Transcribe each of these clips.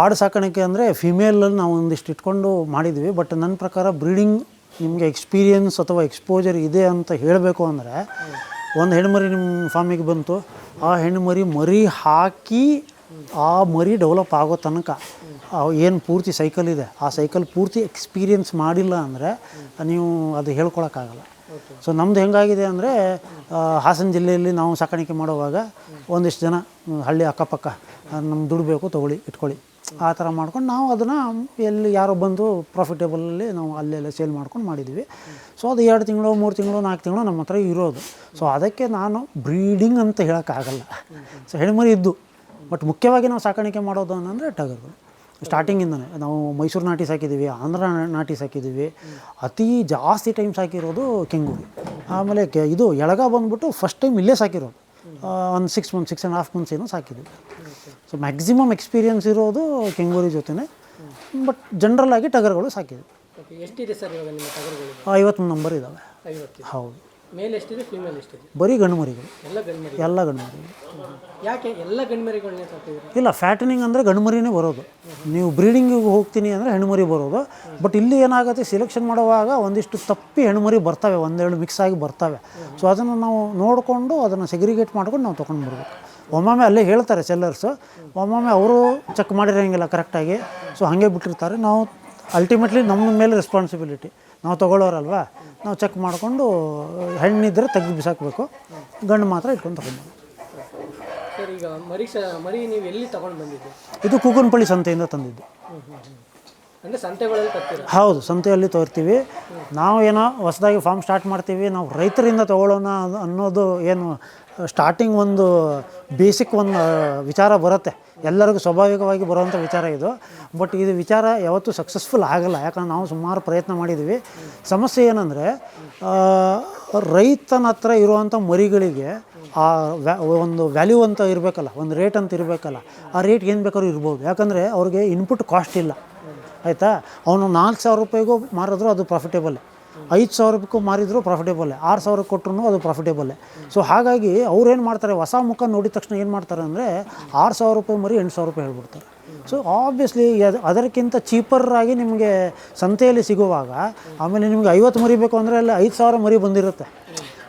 ಆಡು ಸಾಕಾಣಿಕೆ ಅಂದರೆ ಫಿಮೇಲಲ್ಲಿ ನಾವು ಒಂದಿಷ್ಟು ಇಟ್ಕೊಂಡು ಮಾಡಿದ್ವಿ ಬಟ್ ನನ್ನ ಪ್ರಕಾರ ಬ್ರೀಡಿಂಗ್ ನಿಮಗೆ ಎಕ್ಸ್ಪೀರಿಯನ್ಸ್ ಅಥವಾ ಎಕ್ಸ್ಪೋಜರ್ ಇದೆ ಅಂತ ಹೇಳಬೇಕು ಅಂದರೆ, ಒಂದು ಹೆಣ್ಮರಿ ನಿಮ್ಮ ಫಾರ್ಮಿಗೆ ಬಂತು, ಆ ಹೆಣ್ಮರಿ ಮರಿ ಹಾಕಿ ಆ ಮರಿ ಡೆವಲಪ್ ಆಗೋ ತನಕ ಏನು ಪೂರ್ತಿ ಸೈಕಲ್ ಇದೆ, ಆ ಸೈಕಲ್ ಪೂರ್ತಿ ಎಕ್ಸ್ಪೀರಿಯನ್ಸ್ ಮಾಡಿಲ್ಲ ಅಂದರೆ, ನೀವು ಅದು ಹೇಳ್ಕೊಳಕ್ಕಾಗಲ್ಲ. ಸೊ ನಮ್ದು ಹೆಂಗಾಗಿದೆ ಅಂದರೆ ಹಾಸನ ಜಿಲ್ಲೆಯಲ್ಲಿ ನಾವು ಸಾಕಾಣಿಕೆ ಮಾಡುವಾಗ ಒಂದಿಷ್ಟು ಜನ ಹಳ್ಳಿ ಅಕ್ಕಪಕ್ಕ ನಮ್ಮ ದುಡ್ಡು ಬೇಕು ತೊಗೊಳ್ಳಿ, ಇಟ್ಕೊಳ್ಳಿ. ಆ ಥರ ಮಾಡ್ಕೊಂಡು ನಾವು ಅದನ್ನು ಎಲ್ಲಿ ಯಾರೋ ಬಂದು ಪ್ರಾಫಿಟೇಬಲಲ್ಲಿ ನಾವು ಅಲ್ಲೆಲ್ಲ ಸೇಲ್ ಮಾಡ್ಕೊಂಡು ಮಾಡಿದ್ವಿ. ಸೊ ಅದು ಎರಡು ತಿಂಗಳು, ಮೂರು ತಿಂಗಳು, ನಾಲ್ಕು ತಿಂಗಳು ನಮ್ಮ ಹತ್ರ ಇರೋದು. ಸೊ ಅದಕ್ಕೆ ನಾನು ಬ್ರೀಡಿಂಗ್ ಅಂತ ಹೇಳೋಕ್ಕಾಗಲ್ಲ. ಸೊ ಹೆಣ್ಮರಿ ಇದ್ದು ಬಟ್ ಮುಖ್ಯವಾಗಿ ನಾವು ಸಾಕಾಣಿಕೆ ಮಾಡೋದು ಅಂದರೆ ಟಗರುಗಳು ಸ್ಟಾರ್ಟಿಂಗಿಂದನೇ ನಾವು ಮೈಸೂರು ನಾಟಿ ಸಾಕಿದ್ದೀವಿ ಆಂಧ್ರ ನಾಟಿ ಸಾಕಿದ್ದೀವಿ. ಅತಿ ಜಾಸ್ತಿ ಟೈಮ್ ಸಾಕಿರೋದು ಕೆಂಗೂರು. ಆಮೇಲೆ ಕೆ ಇದು ಎಳಗ ಬಂದ್ಬಿಟ್ಟು ಫಸ್ಟ್ ಟೈಮ್ ಇಲ್ಲೇ ಸಾಕಿರೋದು. ಒಂದು six month six and half months ಏನೋ ಸಾಕಿದ್ವಿ ಸೊ ಮ್ಯಾಕ್ಸಿಮಮ್ ಎಕ್ಸ್ಪೀರಿಯನ್ಸ್ ಇರೋದು ಕೆಂಗೂರಿ ಜೊತೆನೇ. ಬಟ್ ಜನರಲ್ ಆಗಿ ಟಗರ್ಗಳು ಸಾಕಿದ್ವಿ ಎಷ್ಟಿದೆ ಸರ್ ಐವತ್ತು ನಂಬರ್ ಇದ್ದಾವೆ ಹೌದು. ಮೇಲ್ ಎಷ್ಟಿದೆ? ಫಿಮೇಲ್ ಎಷ್ಟಿದೆ? ಬರೀ ಗಂಡು ಮರಿಗಳು ಎಲ್ಲ ಗಂಡ್ಮರಿ ಎಲ್ಲ ಗಂಡು ಮರಿಗಳು ಯಾಕೆ ಎಲ್ಲ ಗಂಡ್ಮರಿಗಳನ್ನೇ ಸಾಕಿದ್ರಿ ಇಲ್ಲ ಫ್ಯಾಟನಿಂಗ್ ಅಂದರೆ ಗಂಡು ಮರಿನೇ ಬರೋದು. ನೀವು ಬ್ರೀಡಿಂಗಿಗೆ ಹೋಗ್ತೀನಿ ಅಂದರೆ ಹೆಣ್ಮರಿ ಬರೋದು. ಬಟ್ ಇಲ್ಲಿ ಏನಾಗುತ್ತೆ ಸೆಲೆಕ್ಷನ್ ಮಾಡುವಾಗ ಒಂದಿಷ್ಟು ತಪ್ಪಿ ಹೆಣ್ಮರಿ ಬರ್ತವೆ ಒಂದೆರಡು ಮಿಕ್ಸ್ ಆಗಿ ಬರ್ತವೆ. ಸೊ ಅದನ್ನು ನಾವು ನೋಡಿಕೊಂಡು ಅದನ್ನು ಸೆಗ್ರಿಗೇಟ್ ಮಾಡ್ಕೊಂಡು ನಾವು ತೊಗೊಂಡು ಬರ್ಬೇಕು. ಒಮ್ಮೊಮ್ಮೆ ಅಲ್ಲೇ ಹೇಳ್ತಾರೆ ಸೆಲ್ಲರ್ಸು ಒಮ್ಮೊಮ್ಮೆ ಅವರು ಚೆಕ್ ಮಾಡಿರೋಂಗಿಲ್ಲ ಕರೆಕ್ಟಾಗಿ ಸೊ ಹಾಗೆ ಬಿಟ್ಟಿರ್ತಾರೆ. ನಾವು ಅಲ್ಟಿಮೇಟ್ಲಿ ನಮ್ಮ ಮೇಲೆ ರೆಸ್ಪಾನ್ಸಿಬಿಲಿಟಿ ನಾವು ತೊಗೊಳ್ಳೋರಲ್ವಾ? ನಾವು ಚೆಕ್ ಮಾಡಿಕೊಂಡು ಹೆಣ್ಣಿದ್ರೆ ತೆಗೆದು ಬಿಸಾಕಬೇಕು. ಗಂಡು ಮಾತ್ರ ಇಟ್ಕೊಂಡು ಸರ್ ಈಗ ಮರಿ ಮರಿ ನೀವು ಎಲ್ಲಿ ತಗೊಂಡು ಬಂದಿದ್ದು? ಇದು ಕೂಗುನ್ಪಳ್ಳಿ ಸಂತೆಯಿಂದ ತಂದಿದ್ದು. ಅಂದರೆ ಸಂತೆಗಳಲ್ಲಿ ತರ್ತೀರ? ಹೌದು ಸಂತೆಯಲ್ಲಿ ತೋರ್ತೀವಿ. ನಾವು ಏನೋ ಹೊಸದಾಗಿ ಫಾರ್ಮ್ ಸ್ಟಾರ್ಟ್ ಮಾಡ್ತೀವಿ. ನಾವು ರೈತರಿಂದ ತಗೊಳ್ಳೋಣ ಅನ್ನೋದು ಏನು ಸ್ಟಾರ್ಟಿಂಗ್ ಒಂದು ಬೇಸಿಕ್ ಒಂದು ವಿಚಾರ ಬರುತ್ತೆ. ಎಲ್ಲರಿಗೂ ಸ್ವಾಭಾವಿಕವಾಗಿ ಬರುವಂಥ ವಿಚಾರ ಇದು. ಬಟ್ ಇದು ವಿಚಾರ ಯಾವತ್ತೂ ಸಕ್ಸಸ್ಫುಲ್ ಆಗಲ್ಲ. ಯಾಕಂದ್ರೆ ನಾವು ಸುಮಾರು ಪ್ರಯತ್ನ ಮಾಡಿದ್ದೀವಿ ಸಮಸ್ಯೆ ಏನಂದರೆ ರೈತನ ಹತ್ರ ಇರುವಂಥ ಮರಿಗಳಿಗೆ ಆ ವ್ಯಾ, ಒಂದು ವ್ಯಾಲ್ಯೂ ಅಂತ ಇರಬೇಕಲ್ಲ, ಒಂದು ರೇಟ್ ಅಂತ ಇರಬೇಕಲ್ಲ, ಆ ರೇಟ್ ಏನು ಬೇಕಾದ್ರೂ ಇರ್ಬೋದು. ಯಾಕಂದರೆ ಅವ್ರಿಗೆ ಇನ್ಪುಟ್ ಕಾಸ್ಟ್ ಇಲ್ಲ. ಆಯಿತಾ? ಅವನು ನಾಲ್ಕು ಸಾವಿರ ರೂಪಾಯಿಗೂ ಮಾರಿದ್ರು ಅದು ಪ್ರಾಫಿಟೇಬಲ್ ಐದು ಸಾವಿರ ರೂಪಾಯಿಗೂ ಮಾರಿದ್ರು ಪ್ರಾಫಿಟೇಬಲ್ಲೇ ಆರು ಸಾವಿರ ಕೊಟ್ಟರು ಅದು ಪ್ರಾಫಿಟೇಬಲ್ಲೇ ಸೊ ಹಾಗಾಗಿ ಅವ್ರು ಏನು ಮಾಡ್ತಾರೆ, ಹೊಸ ಮುಖ ನೋಡಿದ ತಕ್ಷಣ ಏನು ಮಾಡ್ತಾರೆ ಅಂದರೆ ಆರು ಸಾವಿರ ರೂಪಾಯಿ ಮರಿ ಎಂಟು ಸಾವಿರ ರೂಪಾಯಿ ಹೇಳ್ಬಿಡ್ತಾರೆ. ಸೊ ಆಬ್ವಿಯಸ್ಲಿ ಅದು, ಅದಕ್ಕಿಂತ ಚೀಪರ್ ಆಗಿ ನಿಮಗೆ ಸಂತೆಯಲ್ಲಿ ಸಿಗುವಾಗ, ಆಮೇಲೆ ನಿಮಗೆ ಐವತ್ತು ಮರಿ ಬೇಕು ಅಂದರೆ ಅಲ್ಲಿ ಐದು ಸಾವಿರ ಮರಿ ಬಂದಿರುತ್ತೆ.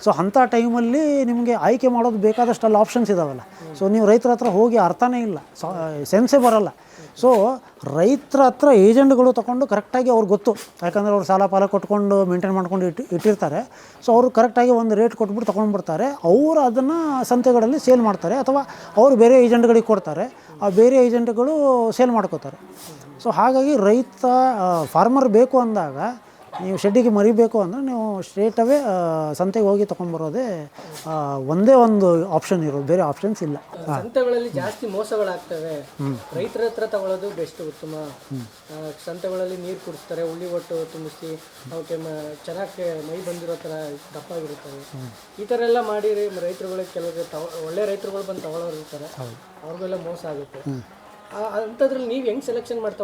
ಸೊ ಅಂಥ ಟೈಮಲ್ಲಿ ನಿಮಗೆ ಆಯ್ಕೆ ಮಾಡೋದು ಬೇಕಾದಷ್ಟೆಲ್ಲ ಆಪ್ಷನ್ಸ್ ಇದಾವಲ್ಲ. ಸೊ ನೀವು ರೈತರ ಹತ್ರ ಹೋಗಿ ಅರ್ಥನೇ ಇಲ್ಲ. ಸೆನ್ಸೇ ಬರಲ್ಲ. ಸೊ ರೈತರ ಹತ್ರ ಏಜೆಂಟ್ಗಳು ತೊಗೊಂಡು ಕರೆಕ್ಟಾಗಿ ಅವ್ರಿಗೆ ಗೊತ್ತು. ಯಾಕಂದರೆ ಅವ್ರು ಸಾಲ ಪಾಲ ಕೊಟ್ಕೊಂಡು ಮೇಂಟೈನ್ ಮಾಡ್ಕೊಂಡು ಇಟ್ಟು ಇಟ್ಟಿರ್ತಾರೆ. ಸೊ ಅವರು ಕರೆಕ್ಟಾಗಿ ಒಂದು ರೇಟ್ ಕೊಟ್ಬಿಟ್ಟು ತೊಗೊಂಡ್ಬಿಡ್ತಾರೆ. ಅವರು ಅದನ್ನು ಸಂತೆಗಳಲ್ಲಿ ಸೇಲ್ ಮಾಡ್ತಾರೆ ಅಥವಾ ಅವರು ಬೇರೆ ಏಜೆಂಟ್ಗಳಿಗೆ ಕೊಡ್ತಾರೆ. ಆ ಬೇರೆ ಏಜೆಂಟ್ಗಳು ಸೇಲ್ ಮಾಡ್ಕೋತಾರೆ. ಸೊ ಹಾಗಾಗಿ ರೈತ ಫಾರ್ಮರ್ ಬೇಕು ಅಂದಾಗ ನೀವು ಶೆಡ್ಡಿಗೆ ಮರಿಬೇಕು ಅಂದರೆ ನೀವು ಸ್ಟ್ರೇಟವೇ ಸಂತೆಗೆ ಹೋಗಿ ತೊಗೊಂಬರೋದೇ ಆ, ಒಂದೇ ಒಂದು ಆಪ್ಷನ್ ಇರೋದು ಬೇರೆ ಆಪ್ಷನ್ಸ್ ಇಲ್ಲ. ಸಂತೆಗಳಲ್ಲಿ ಜಾಸ್ತಿ ಮೋಸಗಳಾಗ್ತವೆ. ರೈತರ ಹತ್ರ ತಗೊಳ್ಳೋದು ಬೆಸ್ಟ್ ಉತ್ತಮ. ಸಂತೆಗಳಲ್ಲಿ ನೀರು ಕುಡಿಸ್ತಾರೆ ಉಳ್ಳಿ ಒಟ್ಟು ತುಂಬಿಸಿ ಅವಕ್ಕೆ ಚೆನ್ನಾಗಿ ಮೈ ಬಂದಿರೋ ಥರ ದಪ್ಪಾಗಿರುತ್ತವೆ ಈ ಥರ ಎಲ್ಲ ಮಾಡಿ ರೈತರುಗಳಿಗೆ ಕೆಲವರು ತಗೊ ಒಳ್ಳೆ ರೈತರುಗಳು ಬಂದು ತಗೊಳ್ಳೋರು ಇರ್ತಾರೆ. ಅವ್ರಿಗೆಲ್ಲ ಮೋಸ ಆಗುತ್ತೆ. ಅಂಥದ್ರಲ್ಲಿ ನೀವು ಹೆಂಗೆ ಸೆಲೆಕ್ಷನ್ ಮಾಡಿ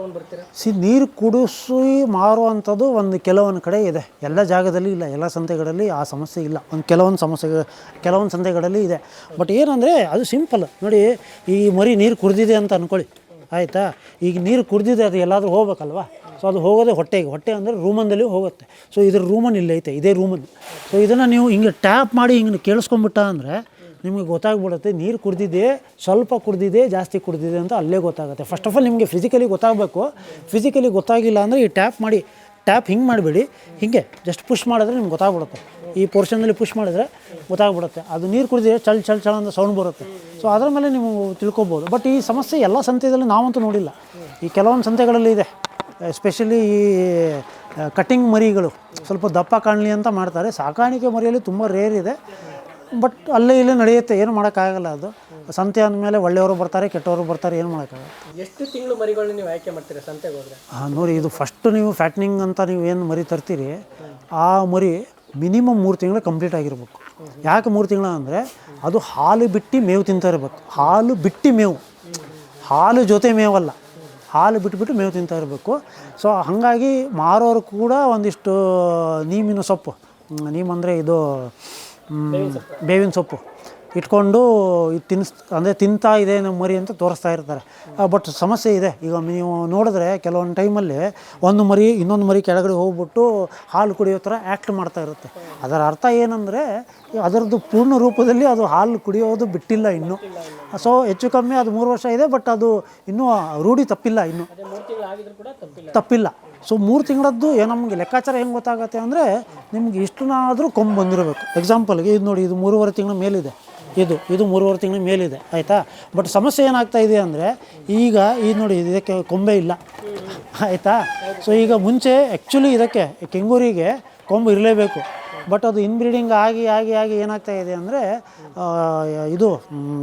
ಸಿ, ನೀರು ಕುಡಿಸಿ ಮಾರುವಂಥದ್ದು ಒಂದು ಕೆಲವೊಂದು ಕಡೆ ಇದೆ. ಎಲ್ಲ ಜಾಗದಲ್ಲಿ ಇಲ್ಲ. ಎಲ್ಲ ಸಂತೆಗಳಲ್ಲಿ ಆ ಸಮಸ್ಯೆ ಇಲ್ಲ. ಒಂದು ಕೆಲವೊಂದು ಸಮಸ್ಯೆ, ಕೆಲವೊಂದು ಸಂತೆಗಳಲ್ಲಿ ಇದೆ. ಬಟ್ ಏನಂದರೆ ಅದು ಸಿಂಪಲ್ ನೋಡಿ, ಈ ಮರಿ ನೀರು ಕುಡಿದಿದೆ ಅಂತ ಅಂದ್ಕೊಳ್ಳಿ ಆಯಿತಾ? ಈಗ ನೀರು ಕುಡಿದಿದೆ ಅದು ಎಲ್ಲಾದರೂ ಹೋಗ್ಬೇಕಲ್ವಾ? ಸೊ ಅದು ಹೋಗೋದೇ ಹೊಟ್ಟೆಗೆ. ಹೊಟ್ಟೆ ಅಂದರೆ ರೂಮಂದಲ್ಲಿ ಹೋಗುತ್ತೆ. ಸೊ ಇದ್ರ ರೂಮನ್ ಇಲ್ಲೈತೆ. ಇದೇ ರೂಮನ್ ಸೊ ಇದನ್ನು ನೀವು ಹಿಂಗೆ ಟ್ಯಾಪ್ ಮಾಡಿ ಹಿಂಗೆ ಕೇಳಿಸ್ಕೊಂಬಿಟ್ಟ ಅಂದರೆ ನಿಮಗೆ ಗೊತ್ತಾಗ್ಬಿಡುತ್ತೆ, ನೀರು ಕುಡ್ದಿದೆ, ಸ್ವಲ್ಪ ಕುಡ್ದಿದೆ, ಜಾಸ್ತಿ ಕುಡ್ದಿದೆ ಅಂತ ಅಲ್ಲೇ ಗೊತ್ತಾಗುತ್ತೆ. ಫಸ್ಟ್ ಆಫ್ ಆಲ್ ನಿಮಗೆ ಫಿಸಿಕಲಿ ಗೊತ್ತಾಗಬೇಕು. ಫಿಸಿಕಲಿ ಗೊತ್ತಾಗಿಲ್ಲ ಅಂದರೆ ಈ ಟ್ಯಾಪ್ ಮಾಡಿ ಟ್ಯಾಪ್ ಹಿಂಗೆ ಮಾಡಿಬಿಡಿ. ಹೀಗೆ ಜಸ್ಟ್ ಪುಷ್ ಮಾಡಿದ್ರೆ ನಿಮ್ಗೆ ಗೊತ್ತಾಗ್ಬಿಡುತ್ತೆ. ಈ ಪೋರ್ಷನಲ್ಲಿ ಪುಷ್ ಮಾಡಿದ್ರೆ ಗೊತ್ತಾಗ್ಬಿಡುತ್ತೆ. ಅದು ನೀರು ಕುಡಿದ್ರೆ ಚಲ್ ಚಲ್ ಚಲ್ ಅಂತ ಸೌಂಡ್ ಬರುತ್ತೆ. ಸೊ ಅದರ ಮೇಲೆ ನೀವು ತಿಳ್ಕೊಬೋದು. ಬಟ್ ಈ ಸಮಸ್ಯೆ ಎಲ್ಲ ಸಂತೆಯಲ್ಲಿ ನಾವಂತೂ ನೋಡಿಲ್ಲ. ಈ ಕೆಲವೊಂದು ಸಂತೆಗಳಲ್ಲಿ ಇದೆ. ಎಸ್ಪೆಷಲಿ ಈ ಕಟ್ಟಿಂಗ್ ಮರಿಗಳು. ಸ್ವಲ್ಪ ದಪ್ಪ ಕಾಣಲಿ ಅಂತ ಮಾಡ್ತಾರೆ. ಸಾಕಾಣಿಕೆ ಮರಿಯಲ್ಲಿ ತುಂಬ ರೇರ್ ಇದೆ. ಬಟ್ ಅಲ್ಲೇ ಇಲ್ಲೇ ನಡೆಯುತ್ತೆ. ಏನು ಮಾಡೋಕ್ಕಾಗಲ್ಲ ಅದು. ಸಂತೆ ಅಂದಮೇಲೆ ಒಳ್ಳೆಯವರು ಬರ್ತಾರೆ ಕೆಟ್ಟವರು ಬರ್ತಾರೆ ಏನು ಮಾಡೋಕ್ಕಾಗಲ್ಲ. ಎಷ್ಟು ತಿಂಗಳು ಮರಿಗಳನ್ನ ನೀವು ಆಯ್ಕೆ ಮಾಡ್ತೀರಾ ಸಂತೆಗೆ ಹೋದ್ರೆ? ಹಾಂ ನೋಡಿ ಇದು ಫಸ್ಟ್ ನೀವು ಫ್ಯಾಟ್ನಿಂಗ್ ಅಂತ ನೀವು ಏನು ಮರಿ ತರ್ತೀರಿ ಆ ಮರಿ ಮಿನಿಮಮ್ ಮೂರು ತಿಂಗಳು ಕಂಪ್ಲೀಟ್ ಆಗಿರ್ಬೇಕು. ಯಾಕೆ ಮೂರು ತಿಂಗಳು ಅಂದರೆ ಅದು ಹಾಲು ಬಿಟ್ಟು ಮೇವು ತಿಂತಾ ಇರಬೇಕು. ಹಾಲು ಬಿಟ್ಟು ಮೇವು. ಹಾಲು ಜೊತೆ ಮೇವಲ್ಲ. ಹಾಲು ಬಿಟ್ಬಿಟ್ಟು ಮೇವು ತಿಂತಾ ಇರಬೇಕು. ಸೊ ಹಾಗಾಗಿ ಮಾರೋರು ಕೂಡ ಒಂದಿಷ್ಟು ನೀಮಿನ ಸೊಪ್ಪು. ನೀಮಂದರೆ ನೀಮ್ ಅಂದರೆ ಇದು ಬೇವಿನ ಸೊಪ್ಪು. ಇಟ್ಕೊಂಡು ಇದು ತಿನ್ಸ್ ಅಂದರೆ ತಿಂತಾ ಇದೆ ನಮ್ಮ ಮರಿ ಅಂತ ತೋರಿಸ್ತಾ ಇರ್ತಾರೆ. ಬಟ್ ಸಮಸ್ಯೆ ಇದೆ. ಈಗ ನೀವು ನೋಡಿದ್ರೆ ಕೆಲವೊಂದು ಟೈಮಲ್ಲಿ ಒಂದು ಮರಿ ಇನ್ನೊಂದು ಮರಿ ಕೆಳಗಡೆ ಹೋಗ್ಬಿಟ್ಟು ಹಾಲು ಕುಡಿಯೋ ಥರ ಆ್ಯಕ್ಟ್ ಮಾಡ್ತಾ ಇರುತ್ತೆ. ಅದರ ಅರ್ಥ ಏನಂದರೆ ಅದರದ್ದು ಪೂರ್ಣ ರೂಪದಲ್ಲಿ ಅದು ಹಾಲು ಕುಡಿಯೋದು ಬಿಟ್ಟಿಲ್ಲ ಇನ್ನು. ಸೊ ಹೆಚ್ಚು ಕಮ್ಮಿ ಅದು ಮೂರು ವರ್ಷ ಇದೆ ಬಟ್ ಅದು ಇನ್ನೂ ರೂಢಿ ತಪ್ಪಿಲ್ಲ ಇನ್ನು. ತಪ್ಪಿಲ್ಲ. ತಪ್ಪಿಲ್ಲ. ಸೊ ಮೂರು ತಿಂಗಳದ್ದು ಏ ನಮಗೆ ಲೆಕ್ಕಾಚಾರ ಹೆಂಗೆ ಗೊತ್ತಾಗುತ್ತೆ ಅಂದರೆ ನಿಮ್ಗೆ ಇಷ್ಟನಾದರೂ ಕೊಂಬು ಬಂದಿರಬೇಕು. ಎಕ್ಸಾಂಪಲ್ಗೆ ಇದು ನೋಡಿ ಇದು ಮೂರುವರೆ ತಿಂಗಳ ಮೇಲಿದೆ. ಇದು ಇದು ಮೂರುವರೆ ತಿಂಗಳ ಮೇಲಿದೆ ಆಯಿತಾ? ಬಟ್ ಸಮಸ್ಯೆ ಏನಾಗ್ತಾ ಇದೆ ಅಂದರೆ ಈಗ ಇದು ನೋಡಿ ಇದಕ್ಕೆ ಕೊಂಬೆ ಇಲ್ಲ. ಆಯಿತಾ? ಸೊ ಈಗ ಮುಂಚೆ ಆ್ಯಕ್ಚುಲಿ ಇದಕ್ಕೆ ಕೆಂಗೂರಿಗೆ ಕೊಂಬು ಇರಲೇಬೇಕು. ಬಟ್ ಅದು ಇನ್ಬ್ರೀಡಿಂಗ್ ಆಗಿ ಆಗಿ ಆಗಿ ಏನಾಗ್ತಾ ಇದೆ ಅಂದರೆ ಇದು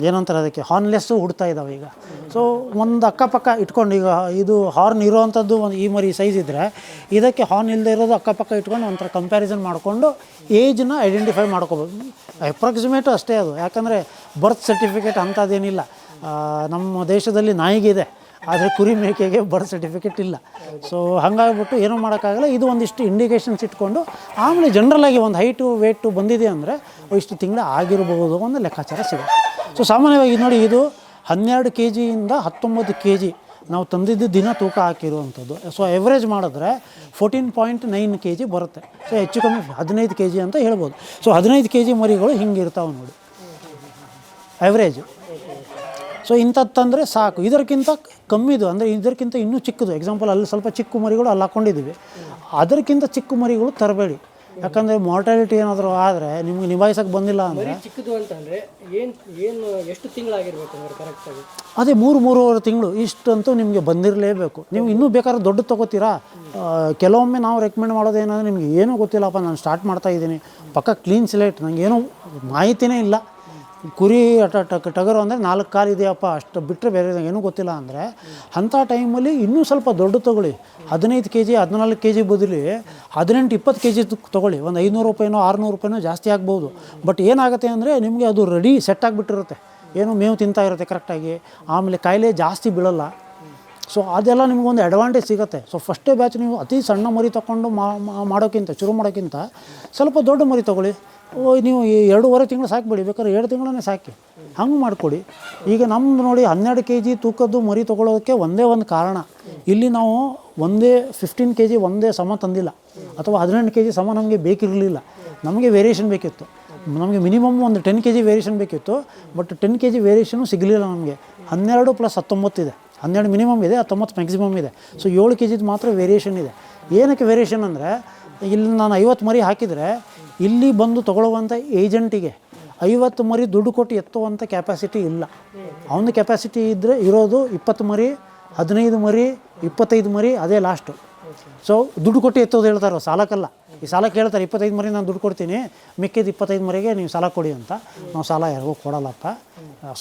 ಏನಂತಾರೆ ಅದಕ್ಕೆ ಹಾರ್ನ್ಲೆಸ್ಸು ಹುಡ್ತಾ ಇದ್ದಾವೆ ಈಗ. ಸೊ ಒಂದು ಅಕ್ಕಪಕ್ಕ ಇಟ್ಕೊಂಡು, ಈಗ ಇದು ಹಾರ್ನ್ ಇರೋವಂಥದ್ದು ಒಂದು ಈ ಮರಿ ಸೈಜ್ ಇದ್ದರೆ ಇದಕ್ಕೆ ಹಾರ್ನ್ ಇಲ್ಲದೆ ಇರೋದು ಅಕ್ಕಪಕ್ಕ ಇಟ್ಕೊಂಡು ಒಂಥರ ಕಂಪ್ಯಾರಿಸನ್ ಮಾಡಿಕೊಂಡು ಏಜ್ನ ಐಡೆಂಟಿಫೈ ಮಾಡ್ಕೋಬೋದು. ಅಪ್ರಾಕ್ಸಿಮೇಟು ಅಷ್ಟೇ ಅದು. ಯಾಕಂದರೆ ಬರ್ತ್ ಸರ್ಟಿಫಿಕೇಟ್ ಅಂಥದ್ದೇನಿಲ್ಲ. ನಮ್ಮ ದೇಶದಲ್ಲಿ ನಾಯಿಗಿದೆ. ಆದರೆ ಕುರಿ ಮೇಕೆಗೆ ಬರ್ತ್ ಸರ್ಟಿಫಿಕೇಟ್ ಇಲ್ಲ. ಸೊ ಹಾಗಾಗ್ಬಿಟ್ಟು ಏನೂ ಮಾಡೋಕ್ಕಾಗಲ್ಲ. ಇದು ಒಂದಿಷ್ಟು ಇಂಡಿಕೇಷನ್ಸ್ ಇಟ್ಕೊಂಡು ಆಮೇಲೆ ಜನರಲಾಗಿ ಒಂದು ಹೈಟು ವೇಟು ಬಂದಿದೆ ಅಂದರೆ ಇಷ್ಟು ತಿಂಗಳು ಆಗಿರಬಹುದು ಒಂದು ಲೆಕ್ಕಾಚಾರ ಸಿಗುತ್ತೆ. ಸೊ ಸಾಮಾನ್ಯವಾಗಿ ನೋಡಿ, ಇದು ಹನ್ನೆರಡು ಕೆ ಜಿಯಿಂದ ಹತ್ತೊಂಬತ್ತು ಕೆ ಜಿ ನಾವು ತಂದಿದ್ದು ದಿನ ತೂಕ ಹಾಕಿರುವಂಥದ್ದು. ಸೊ ಎವ್ರೇಜ್ ಮಾಡಿದ್ರೆ fourteen point nine K G ಬರುತ್ತೆ. ಸೊ ಹೆಚ್ಚು ಕಮ್ಮಿ ಹದಿನೈದು ಕೆ ಜಿ ಅಂತ ಹೇಳ್ಬೋದು. ಸೊ ಹದಿನೈದು ಕೆ ಜಿ ಮರಿಗಳು ಹಿಂಗೆ ಇರ್ತಾವೆ ನೋಡಿ. ಎವ್ರೇಜು ಸೊ ಇಂಥದ್ದು ತಂದರೆ ಸಾಕು. ಇದಕ್ಕಿಂತ ಕಮ್ಮಿದು. ಅಂದರೆ ಇದಕ್ಕಿಂತ ಇನ್ನೂ ಚಿಕ್ಕದು. ಎಕ್ಸಾಂಪಲ್ ಅಲ್ಲಿ ಸ್ವಲ್ಪ ಚಿಕ್ಕ ಮರಿಗಳು ಅಲ್ಲಿ ಹಾಕ್ಕೊಂಡಿದ್ದೀವಿ ಅದಕ್ಕಿಂತ ಚಿಕ್ಕ ಮರಿಗಳು ತರಬೇಡಿ. ಯಾಕಂದರೆ ಮಾರ್ಟಾಲಿಟಿ ಏನಾದರೂ ಆದರೆ ನಿಮ್ಗೆ ನಿಭಾಯಿಸೋಕೆ ಬಂದಿಲ್ಲ ಅಂದರೆ ಚಿಕ್ಕದು ಅಂತಂದ್ರೆ ಏನು ಏನು ಎಷ್ಟು ತಿಂಗಳಾಗಿರ್ಬೇಕು ಅಂದ್ರೆ ಕರೆಕ್ಟಾಗಿ ಅದೇ ಮೂರು ಮೂರುವರೆ ತಿಂಗಳು ಇಷ್ಟಂತೂ ನಿಮಗೆ ಬಂದಿರಲೇಬೇಕು. ನೀವು ಇನ್ನೂ ಬೇಕಾದ್ರೆ ದೊಡ್ಡ ತೊಗೋತೀರಾ? ಕೆಲವೊಮ್ಮೆ ನಾವು ರೆಕಮೆಂಡ್ ಮಾಡೋದು ಏನಂದರೆ ನಿಮಗೆ ಏನೂ ಗೊತ್ತಿಲ್ಲಪ್ಪ ನಾನು ಸ್ಟಾರ್ಟ್ ಮಾಡ್ತಾ ಇದ್ದೀನಿ. ಪಕ್ಕ ಕ್ಲೀನ್ ಸ್ಲೇಟ್ ನನಗೆ ಏನೂ ಮಾಹಿತಿನೇ ಇಲ್ಲ. ಕುರಿ ಅಟ ಟಕ್ ಟಗರು ಅಂದರೆ ನಾಲ್ಕು ಕಾಲು ಇದೆಯಪ್ಪ, ಅಷ್ಟು ಬಿಟ್ಟರೆ ಬೇರೆ ಏನೂ ಗೊತ್ತಿಲ್ಲ ಅಂದರೆ ಅಂಥ ಟೈಮಲ್ಲಿ ಇನ್ನೂ ಸ್ವಲ್ಪ ದೊಡ್ಡ ತೊಗೊಳ್ಳಿ. ಹದಿನೈದು ಕೆ ಜಿ ಹದಿನಾಲ್ಕು ಕೆ ಜಿ ಬದಲಿ ಹದಿನೆಂಟು, ಇಪ್ಪತ್ತು ಕೆ ಜಿ ತೊಗೊಳ್ಳಿ. ಒಂದು ಐನೂರು ರೂಪಾಯಿನೋ, ಆರುನೂರು ರೂಪಾಯಿನೋ ಜಾಸ್ತಿ ಆಗ್ಬೋದು. ಬಟ್ ಏನಾಗುತ್ತೆ ಅಂದರೆ ನಿಮಗೆ ಅದು ರೆಡಿ, ಸೆಟ್ ಆಗಿಬಿಟ್ಟಿರುತ್ತೆ. ಏನು ಮೇವು ತಿಂತಾ ಇರುತ್ತೆ ಕರೆಕ್ಟಾಗಿ. ಆಮೇಲೆ ಕಾಯಿಲೆ ಜಾಸ್ತಿ ಬೀಳಲ್ಲ. ಸೊ ಅದೆಲ್ಲ ನಿಮಗೊಂದು ಅಡ್ವಾಂಟೇಜ್ ಸಿಗುತ್ತೆ. ಸೊ ಫಸ್ಟೇ ಬ್ಯಾಚ್ ನೀವು ಅತಿ ಸಣ್ಣ ಮರಿ ತಗೊಂಡು ಮಾಡೋಕ್ಕಿಂತ, ಶುರು ಮಾಡೋಕ್ಕಿಂತ ಸ್ವಲ್ಪ ದೊಡ್ಡ ಮರಿ ತೊಗೊಳ್ಳಿ. ಓ, ನೀವು ಈ ಎರಡೂವರೆ ತಿಂಗಳು ಸಾಕಿಬಿಡಿ ಬೇಕಾದ್ರೆ ಎರಡು ತಿಂಗಳನ್ನೇ ಸಾಕಿ. ಹಂಗೆ ಮಾಡಿಕೊಡಿ. ಈಗ ನಮ್ಮದು ನೋಡಿ ಹನ್ನೆರಡು ಕೆ ಜಿ ತೂಕದ್ದು ಮರಿ ತೊಗೊಳೋದಕ್ಕೆ ಒಂದೇ ಒಂದು ಕಾರಣ. ಇಲ್ಲಿ ನಾವು ಒಂದೇ ಫಿಫ್ಟೀನ್ ಕೆ ಜಿ ಒಂದೇ ಸಮ ತಂದಿಲ್ಲ. ಅಥವಾ ಹದಿನೆಂಟು ಕೆ ಜಿ ಸಮ ನಮಗೆ ಬೇಕಿರಲಿಲ್ಲ. ನಮಗೆ ವೇರಿಯೇಷನ್ ಬೇಕಿತ್ತು. ನಮಗೆ ಮಿನಿಮಮ್ ಒಂದು ಟೆನ್ ಕೆ ಜಿ ವೇರಿಯೇಷನ್ ಬೇಕಿತ್ತು. But ten K G variation ಸಿಗಲಿಲ್ಲ ನಮಗೆ. ಹನ್ನೆರಡು ಪ್ಲಸ್ ಹತ್ತೊಂಬತ್ತಿದೆ ಹನ್ನೆರಡು ಮಿನಿಮಮ್ ಇದೆ, ಹತ್ತೊಂಬತ್ತು ಮ್ಯಾಕ್ಸಿಮಮ್ ಇದೆ. ಸೊ ಏಳು ಕೆ ಜಿದು ಮಾತ್ರ ವೇರಿಯೇಷನ್ ಇದೆ. ಏನಕ್ಕೆ ವೇರಿಯೇಷನ್ ಅಂದರೆ, ಇಲ್ಲಿ ನಾನು ಐವತ್ತು ಮರಿ ಹಾಕಿದರೆ, ಇಲ್ಲಿ ಬಂದು ತೊಗೊಳ್ಳುವಂಥ ಏಜೆಂಟಿಗೆ ಐವತ್ತು ಮರಿ ದುಡ್ಡು ಕೊಟ್ಟು ಎತ್ತುವಂಥ ಕೆಪಾಸಿಟಿ ಇಲ್ಲ. ಅವನ ಕೆಪಾಸಿಟಿ ಇದ್ದರೆ ಇರೋದು ಇಪ್ಪತ್ತು ಮರಿ, ಹದಿನೈದು ಮರಿ, ಇಪ್ಪತ್ತೈದು ಮರಿ, ಅದೇ ಲಾಸ್ಟು ಸೊ ದುಡ್ಡು ಕೊಟ್ಟು ಎತ್ತೋದು ಹೇಳ್ತಾರೋ, ಸಾಲಕ್ಕಲ್ಲ. ಈ ಸಾಲ ಕೇಳ್ತಾರೆ, ಇಪ್ಪತ್ತೈದು ಮರಿ ನಾನು ದುಡ್ಡು ಕೊಡ್ತೀನಿ, ಮಿಕ್ಕಿದ ಇಪ್ಪತ್ತೈದು ಮರಿಗೆ ನೀವು ಸಾಲ ಕೊಡಿ ಅಂತ. ನಾವು ಸಾಲ ಯಾರಿಗೂ ಕೊಡಲ್ಲಪ್ಪ.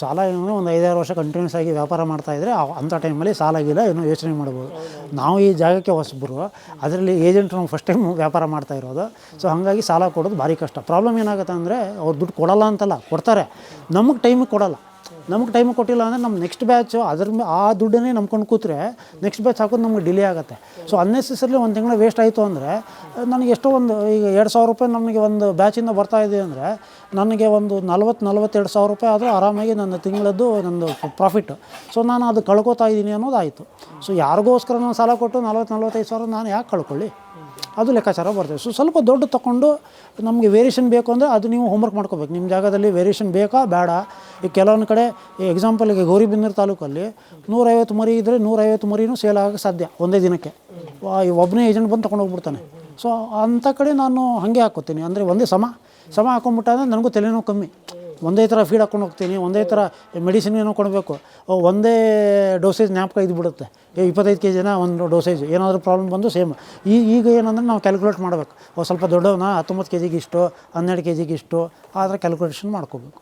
ಸಾಲ ಏನಂದರೆ ಒಂದು ಐದಾರು ವರ್ಷ ಕಂಟಿನ್ಯೂಸ್ ಆಗಿ ವ್ಯಾಪಾರ ಮಾಡ್ತಾಯಿದ್ರೆ ಅಂಥ ಟೈಮಲ್ಲಿ ಸಾಲ ಆಗಿಲ್ಲ ಏನೋ ಯೋಚನೆ ಮಾಡ್ಬೋದು. ನಾವು ಈ ಜಾಗಕ್ಕೆ ಹೊಸಬ್ರು, ಅದರಲ್ಲಿ ಏಜೆಂಟ್ ನಾವು ಫಸ್ಟ್ ಟೈಮ್ ವ್ಯಾಪಾರ ಮಾಡ್ತಾ ಇರೋದು. ಸೊ ಹಾಗಾಗಿ ಸಾಲ ಕೊಡೋದು ಭಾರಿ ಕಷ್ಟ. ಪ್ರಾಬ್ಲಮ್ ಏನಾಗುತ್ತೆ ಅಂದರೆ ಅವ್ರು ದುಡ್ಡು ಕೊಡಲ್ಲ ಅಂತಲ್ಲ, ಕೊಡ್ತಾರೆ. ನಮಗೆ ಟೈಮಿಗೆ ಕೊಡಲ್ಲ. ನಮಗೆ ಟೈಮ್ ಕೊಟ್ಟಿಲ್ಲ ಅಂದರೆ ನಮ್ಮ ನೆಕ್ಸ್ಟ್ ಬ್ಯಾಚು ಅದ್ರ ಆ ದುಡ್ಡನ್ನೇ ನಂಬ್ಕೊಂಡು ಕೂತ್ರೆ ನೆಕ್ಸ್ಟ್ ಬ್ಯಾಚ್ ಹಾಕೋದು ನಮಗೆ ಡಿಲೇ ಆಗುತ್ತೆ. ಸೊ ಅನ್ನೆಸೆಸರ್ಲಿ ಒಂದು ತಿಂಗಳು ವೇಸ್ಟ್ ಆಯಿತು ಅಂದರೆ, ನನಗೆ ಎಷ್ಟೋ ಒಂದು, ಈಗ ಎರಡು ಸಾವಿರ ರೂಪಾಯಿ ನಮಗೆ ಒಂದು ಬ್ಯಾಚಿಂದ ಬರ್ತಾ ಇದೆ ಅಂದರೆ, ನನಗೆ ಒಂದು ನಲ್ವತ್ತು ನಲ್ವತ್ತೆರಡು ಸಾವಿರ ರೂಪಾಯಿ ಆದರೂ ಆರಾಮಾಗಿ ನನ್ನ ತಿಂಗಳದ್ದು ನಂದು ಪ್ರಾಫಿಟ್ ಸೊ ನಾನು ಅದು ಕಳ್ಕೊತಾ ಇದ್ದೀನಿ ಅನ್ನೋದಾಯಿತು ಸೊ ಯಾರಿಗೋಸ್ಕರ ನಾನು ಸಾಲ ಕೊಟ್ಟು ನಲ್ವತ್ತು ನಲ್ವತ್ತೈದು ಸಾವಿರ ನಾನು ಯಾಕೆ ಕಳ್ಕೊಳ್ಳಿ? ಅದು ಲೆಕ್ಕಾಚಾರ ಬರ್ತದೆ. ಸೊ ಸ್ವಲ್ಪ ದೊಡ್ಡ ತೊಗೊಂಡು ನಮಗೆ ವೇರಿಯೇಷನ್ ಬೇಕು ಅಂದರೆ ಅದು ನೀವು ಹೋಮ್ವರ್ಕ್ ಮಾಡ್ಕೋಬೇಕು. ನಿಮ್ಮ ಜಾಗದಲ್ಲಿ ವೇರಿಯೇಷನ್ ಬೇಕಾ ಬೇಡ. ಈಗ ಕೆಲವೊಂದು ಕಡೆ ಎಕ್ಸಾಂಪಲ್ಗೆ ಗೌರಿಬಿಂದರ್ ತಾಲೂಕಲ್ಲಿ ನೂರೈವತ್ತು ಮರಿ ಇದ್ದರೆ ನೂರೈವತ್ತು ಮರಿನೂ ಸೇಲ್ ಆಗೋಕ್ಕೆ ಸಾಧ್ಯ ಒಂದೇ ದಿನಕ್ಕೆ. ಈ ಒಬ್ಬನೇ ಏಜೆಂಟ್ ಬಂದು ತೊಗೊಂಡು ಹೋಗ್ಬಿಡ್ತಾನೆ. ಸೊ, ಅಂಥ ಕಡೆ ನಾನು ಹಾಗೆ ಹಾಕೋತೀನಿ ಅಂದರೆ ಒಂದೇ ಸಮ. ಸಮ ಹಾಕೊಂಡ್ಬಿಟ್ಟಾದ್ರೆ ನನಗೂ ತಲೆನೋವು ಕಮ್ಮಿ. ಒಂದೇ ಥರ ಫೀಡ್ ಹಾಕ್ಕೊಂಡು ಹೋಗ್ತೀನಿ, ಒಂದೇ ಥರ ಮೆಡಿಸಿನ್ ಏನೋ ಕೊಡಬೇಕು. ಒಂದೇ ಡೋಸೇಜ್ ಜ್ಞಾಪಕ ಇದ್ಬಿಡುತ್ತೆ. ಇಪ್ಪತ್ತೈದು ಕೆ ಜಿನ ಒಂದು ಡೋಸೇಜ್ ಏನಾದರೂ ಪ್ರಾಬ್ಲಮ್ ಬಂದು ಸೇಮ್ ಈ, ಈಗ ಏನಂದ್ರೆ ನಾವು ಕ್ಯಾಲ್ಕುಲೇಟ್ ಮಾಡಬೇಕು. ಸ್ವಲ್ಪ ದೊಡ್ಡವನ್ನ ಹತ್ತೊಂಬತ್ತು ಕೆ ಜಿಗೆ ಇಷ್ಟು ಹನ್ನೆರಡು ಕೆ ಜಿಗೆ ಇಷ್ಟು ಆ ಥರ ಕ್ಯಾಲ್ಕುಲೇಷನ್ ಮಾಡ್ಕೋಬೇಕು.